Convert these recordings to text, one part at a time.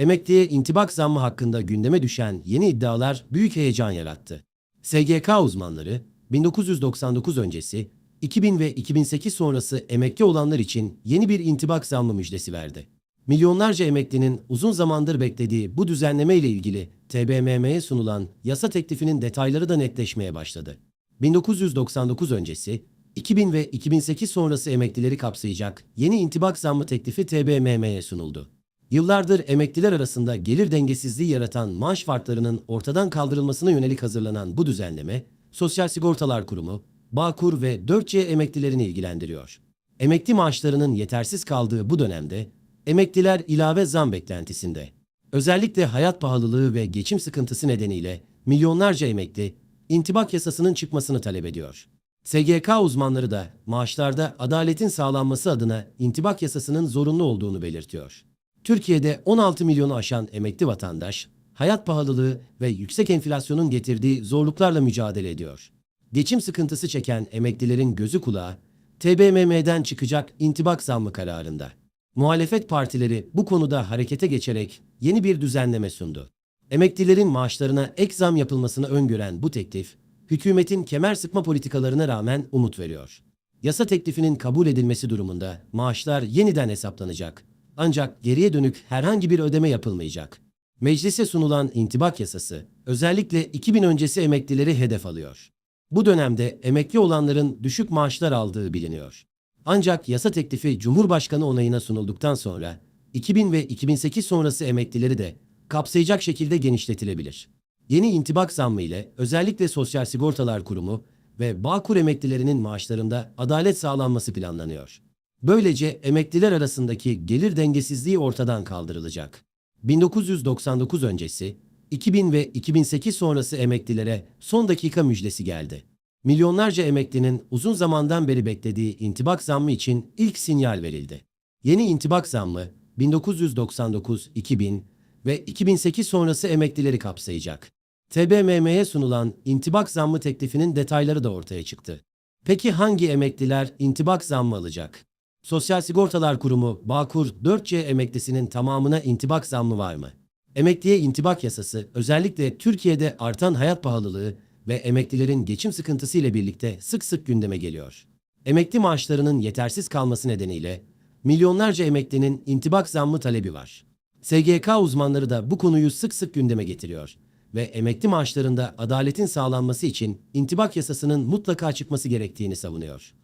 Emekliye intibak zammı hakkında gündeme düşen yeni iddialar büyük heyecan yarattı. SGK uzmanları 1999 öncesi, 2000 ve 2008 sonrası emekli olanlar için yeni bir intibak zammı müjdesi verdi. Milyonlarca emeklinin uzun zamandır beklediği bu düzenleme ile ilgili TBMM'ye sunulan yasa teklifinin detayları da netleşmeye başladı. 1999 öncesi, 2000 ve 2008 sonrası emeklileri kapsayacak yeni intibak zammı teklifi TBMM'ye sunuldu. Yıllardır emekliler arasında gelir dengesizliği yaratan maaş farklarının ortadan kaldırılmasına yönelik hazırlanan bu düzenleme, Sosyal Sigortalar Kurumu, Bağkur ve 4C emeklilerini ilgilendiriyor. Emekli maaşlarının yetersiz kaldığı bu dönemde, emekliler ilave zam beklentisinde. Özellikle hayat pahalılığı ve geçim sıkıntısı nedeniyle milyonlarca emekli intibak yasasının çıkmasını talep ediyor. SGK uzmanları da maaşlarda adaletin sağlanması adına intibak yasasının zorunlu olduğunu belirtiyor. Türkiye'de 16 milyonu aşan emekli vatandaş, hayat pahalılığı ve yüksek enflasyonun getirdiği zorluklarla mücadele ediyor. Geçim sıkıntısı çeken emeklilerin gözü kulağı, TBMM'den çıkacak intibak zammı kararında. Muhalefet partileri bu konuda harekete geçerek yeni bir düzenleme sundu. Emeklilerin maaşlarına ek zam yapılmasını öngören bu teklif, hükümetin kemer sıkma politikalarına rağmen umut veriyor. Yasa teklifinin kabul edilmesi durumunda maaşlar yeniden hesaplanacak. Ancak geriye dönük herhangi bir ödeme yapılmayacak. Meclise sunulan intibak yasası özellikle 2000 öncesi emeklileri hedef alıyor. Bu dönemde emekli olanların düşük maaşlar aldığı biliniyor. Ancak yasa teklifi Cumhurbaşkanı onayına sunulduktan sonra 2000 ve 2008 sonrası emeklileri de kapsayacak şekilde genişletilebilir. Yeni intibak zammı ile özellikle Sosyal Sigortalar Kurumu ve Bağkur emeklilerinin maaşlarında adalet sağlanması planlanıyor. Böylece emekliler arasındaki gelir dengesizliği ortadan kaldırılacak. 1999 öncesi, 2000 ve 2008 sonrası emeklilere son dakika müjdesi geldi. Milyonlarca emeklinin uzun zamandan beri beklediği intibak zammı için ilk sinyal verildi. Yeni intibak zammı 1999, 2000 ve 2008 sonrası emeklileri kapsayacak. TBMM'ye sunulan intibak zammı teklifinin detayları da ortaya çıktı. Peki hangi emekliler intibak zammı alacak? Sosyal Sigortalar Kurumu Bağkur 4C emeklisinin tamamına intibak zammı var mı? Emekliye intibak yasası özellikle Türkiye'de artan hayat pahalılığı ve emeklilerin geçim sıkıntısı ile birlikte sık sık gündeme geliyor. Emekli maaşlarının yetersiz kalması nedeniyle milyonlarca emeklinin intibak zammı talebi var. SGK uzmanları da bu konuyu sık sık gündeme getiriyor ve emekli maaşlarında adaletin sağlanması için intibak yasasının mutlaka çıkması gerektiğini savunuyor.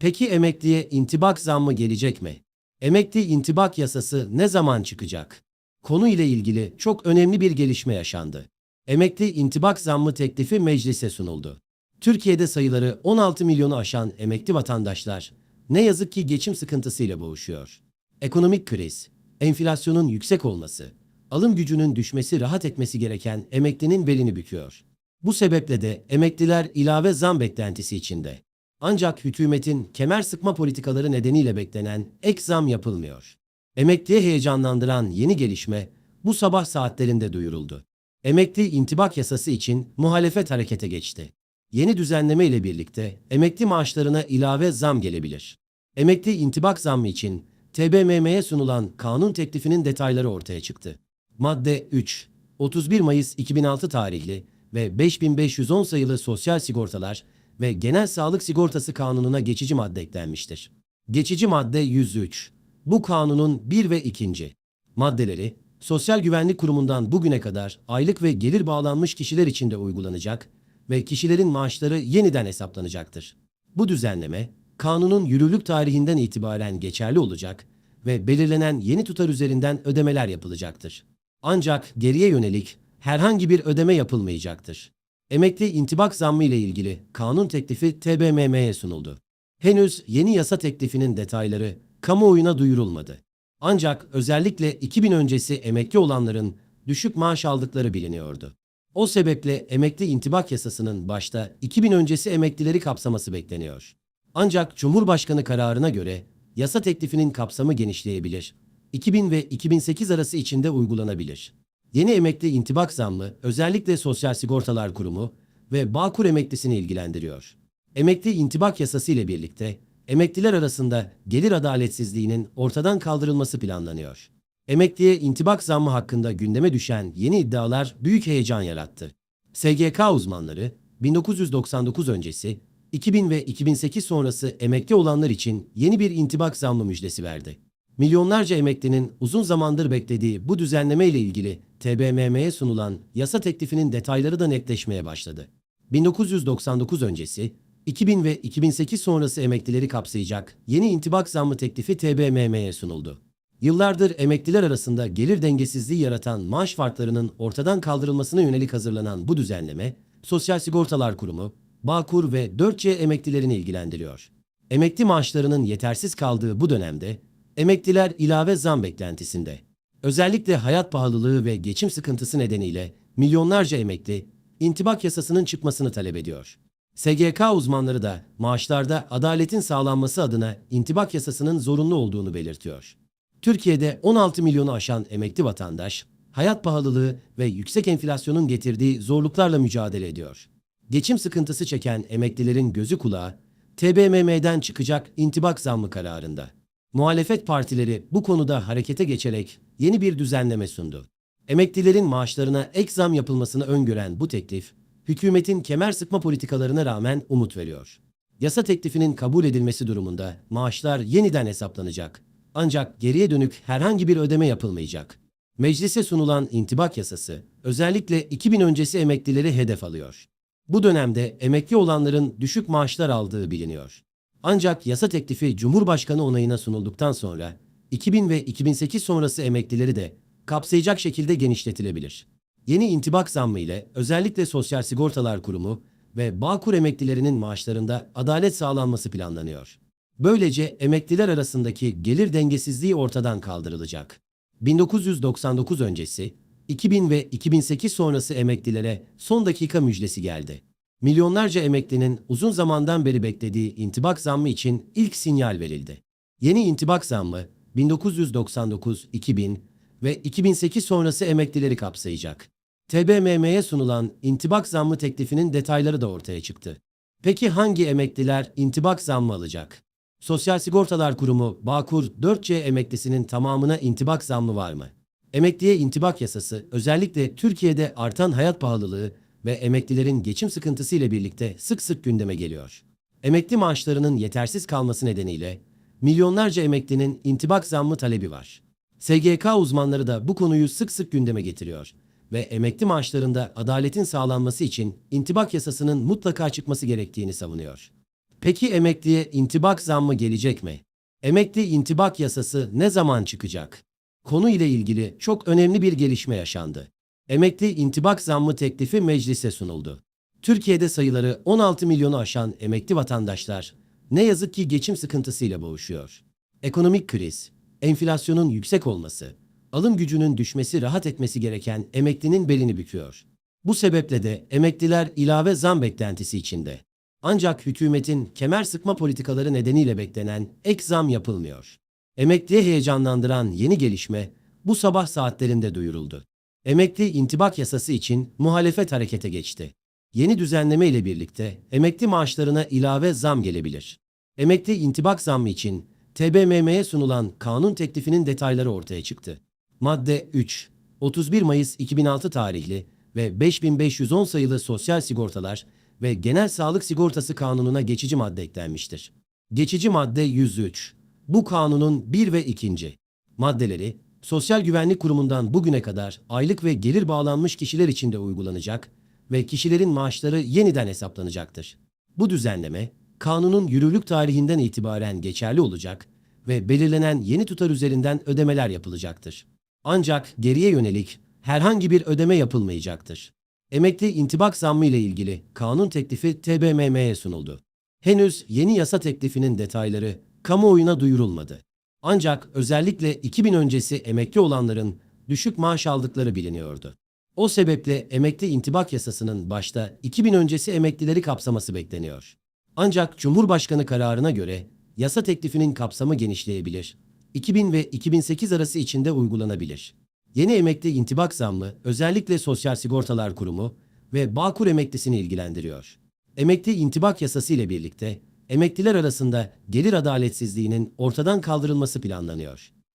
Peki emekliye intibak zammı gelecek mi? Emekli intibak yasası ne zaman çıkacak? Konu ile ilgili çok önemli bir gelişme yaşandı. Emekli intibak zammı teklifi meclise sunuldu. Türkiye'de sayıları 16 milyonu aşan emekli vatandaşlar ne yazık ki geçim sıkıntısıyla boğuşuyor. Ekonomik kriz, enflasyonun yüksek olması, alım gücünün düşmesi rahat etmesi gereken emeklinin belini büküyor. Bu sebeple de emekliler ilave zam beklentisi içinde. Ancak hükümetin kemer sıkma politikaları nedeniyle beklenen ek zam yapılmıyor. Emekliye heyecanlandıran yeni gelişme bu sabah saatlerinde duyuruldu. Emekli intibak yasası için muhalefet harekete geçti. Yeni düzenleme ile birlikte emekli maaşlarına ilave zam gelebilir. Emekli intibak zammı için TBMM'ye sunulan kanun teklifinin detayları ortaya çıktı. Madde 3, 31 Mayıs 2006 tarihli ve 5510 sayılı sosyal sigortalar ve genel sağlık sigortası kanununa geçici madde eklenmiştir. Geçici madde 103. Bu kanunun 1 ve 2. maddeleri Sosyal Güvenlik Kurumu'ndan bugüne kadar aylık ve gelir bağlanmış kişiler için de uygulanacak ve kişilerin maaşları yeniden hesaplanacaktır. Bu düzenleme kanunun yürürlük tarihinden itibaren geçerli olacak ve belirlenen yeni tutar üzerinden ödemeler yapılacaktır. Ancak geriye yönelik herhangi bir ödeme yapılmayacaktır. Emekli intibak zammı ile ilgili kanun teklifi TBMM'ye sunuldu. Henüz yeni yasa teklifinin detayları kamuoyuna duyurulmadı. Ancak özellikle 2000 öncesi emekli olanların düşük maaş aldıkları biliniyordu. O sebeple emekli intibak yasasının başta 2000 öncesi emeklileri kapsaması bekleniyor. Ancak Cumhurbaşkanı kararına göre yasa teklifinin kapsamı genişleyebilir. 2000 ve 2008 arası içinde uygulanabilir. Yeni emekli intibak zammı özellikle Sosyal Sigortalar Kurumu ve Bağkur emeklisini ilgilendiriyor. Emekli intibak yasası ile birlikte emekliler arasında gelir adaletsizliğinin ortadan kaldırılması planlanıyor. Emekliye intibak zammı hakkında gündeme düşen yeni iddialar büyük heyecan yarattı. SGK uzmanları 1999 öncesi, 2000 ve 2008 sonrası emekli olanlar için yeni bir intibak zammı müjdesi verdi. Milyonlarca emeklinin uzun zamandır beklediği bu düzenleme ile ilgili TBMM'ye sunulan yasa teklifinin detayları da netleşmeye başladı. 1999 öncesi, 2000 ve 2008 sonrası emeklileri kapsayacak yeni intibak zammı teklifi TBMM'ye sunuldu. Yıllardır emekliler arasında gelir dengesizliği yaratan maaş farklarının ortadan kaldırılmasına yönelik hazırlanan bu düzenleme, Sosyal Sigortalar Kurumu, Bağkur ve 4C emeklilerini ilgilendiriyor. Emekli maaşlarının yetersiz kaldığı bu dönemde, emekliler ilave zam beklentisinde. Özellikle hayat pahalılığı ve geçim sıkıntısı nedeniyle milyonlarca emekli, intibak yasasının çıkmasını talep ediyor. SGK uzmanları da maaşlarda adaletin sağlanması adına intibak yasasının zorunlu olduğunu belirtiyor. Türkiye'de 16 milyonu aşan emekli vatandaş, hayat pahalılığı ve yüksek enflasyonun getirdiği zorluklarla mücadele ediyor. Geçim sıkıntısı çeken emeklilerin gözü kulağı, TBMM'den çıkacak intibak zammı kararında. Muhalefet partileri bu konuda harekete geçerek yeni bir düzenleme sundu. Emeklilerin maaşlarına ek zam yapılmasını öngören bu teklif, hükümetin kemer sıkma politikalarına rağmen umut veriyor. Yasa teklifinin kabul edilmesi durumunda maaşlar yeniden hesaplanacak. Ancak geriye dönük herhangi bir ödeme yapılmayacak. Meclise sunulan intibak yasası özellikle 2000 öncesi emeklileri hedef alıyor. Bu dönemde emekli olanların düşük maaşlar aldığı biliniyor. Ancak yasa teklifi Cumhurbaşkanı onayına sunulduktan sonra 2000 ve 2008 sonrası emeklileri de kapsayacak şekilde genişletilebilir. Yeni intibak zammı ile özellikle Sosyal Sigortalar Kurumu ve Bağkur emeklilerinin maaşlarında adalet sağlanması planlanıyor. Böylece emekliler arasındaki gelir dengesizliği ortadan kaldırılacak. 1999 öncesi, 2000 ve 2008 sonrası emeklilere son dakika müjdesi geldi. Milyonlarca emeklinin uzun zamandan beri beklediği intibak zammı için ilk sinyal verildi. Yeni intibak zammı 1999, 2000 ve 2008 sonrası emeklileri kapsayacak. TBMM'ye sunulan intibak zammı teklifinin detayları da ortaya çıktı. Peki hangi emekliler intibak zammı alacak? Sosyal Sigortalar Kurumu Bağkur 4C emeklisinin tamamına intibak zammı var mı? Emekliye intibak yasası özellikle Türkiye'de artan hayat pahalılığı ve emeklilerin geçim sıkıntısı ile birlikte sık sık gündeme geliyor. Emekli maaşlarının yetersiz kalması nedeniyle milyonlarca emeklinin intibak zammı talebi var. SGK uzmanları da bu konuyu sık sık gündeme getiriyor ve emekli maaşlarında adaletin sağlanması için intibak yasasının mutlaka çıkması gerektiğini savunuyor. Peki emekliye intibak zammı gelecek mi? Emekli intibak yasası ne zaman çıkacak? Konu ile ilgili çok önemli bir gelişme yaşandı. Emekli intibak zammı teklifi meclise sunuldu. Türkiye'de sayıları 16 milyonu aşan emekli vatandaşlar ne yazık ki geçim sıkıntısıyla boğuşuyor. Ekonomik kriz, enflasyonun yüksek olması, alım gücünün düşmesi rahat etmesi gereken emeklinin belini büküyor. Bu sebeple de emekliler ilave zam beklentisi içinde. Ancak hükümetin kemer sıkma politikaları nedeniyle beklenen ek zam yapılmıyor. Emekliye heyecanlandıran yeni gelişme bu sabah saatlerinde duyuruldu. Emekli intibak yasası için muhalefet harekete geçti. Yeni düzenleme ile birlikte emekli maaşlarına ilave zam gelebilir. Emekli intibak zammı için TBMM'ye sunulan kanun teklifinin detayları ortaya çıktı. Madde 3, 31 Mayıs 2006 tarihli ve 5510 sayılı Sosyal Sigortalar ve Genel Sağlık Sigortası Kanunu'na geçici madde eklenmiştir. Geçici madde 103. Bu kanunun 1 ve 2. maddeleri Sosyal Güvenlik Kurumu'ndan bugüne kadar aylık ve gelir bağlanmış kişiler için de uygulanacak ve kişilerin maaşları yeniden hesaplanacaktır. Bu düzenleme kanunun yürürlük tarihinden itibaren geçerli olacak ve belirlenen yeni tutar üzerinden ödemeler yapılacaktır. Ancak geriye yönelik herhangi bir ödeme yapılmayacaktır. Emekli intibak zammı ile ilgili kanun teklifi TBMM'ye sunuldu. Henüz yeni yasa teklifinin detayları kamuoyuna duyurulmadı. Ancak özellikle 2000 öncesi emekli olanların düşük maaş aldıkları biliniyordu. O sebeple emekli intibak yasasının başta 2000 öncesi emeklileri kapsaması bekleniyor. Ancak Cumhurbaşkanı kararına göre yasa teklifinin kapsamı genişleyebilir. 2000 ve 2008 arası içinde uygulanabilir. Yeni emekli intibak zammı özellikle Sosyal Sigortalar Kurumu ve Bağkur emeklisini ilgilendiriyor. Emekli intibak yasası ile birlikte emekliler arasında gelir adaletsizliğinin ortadan kaldırılması planlanıyor.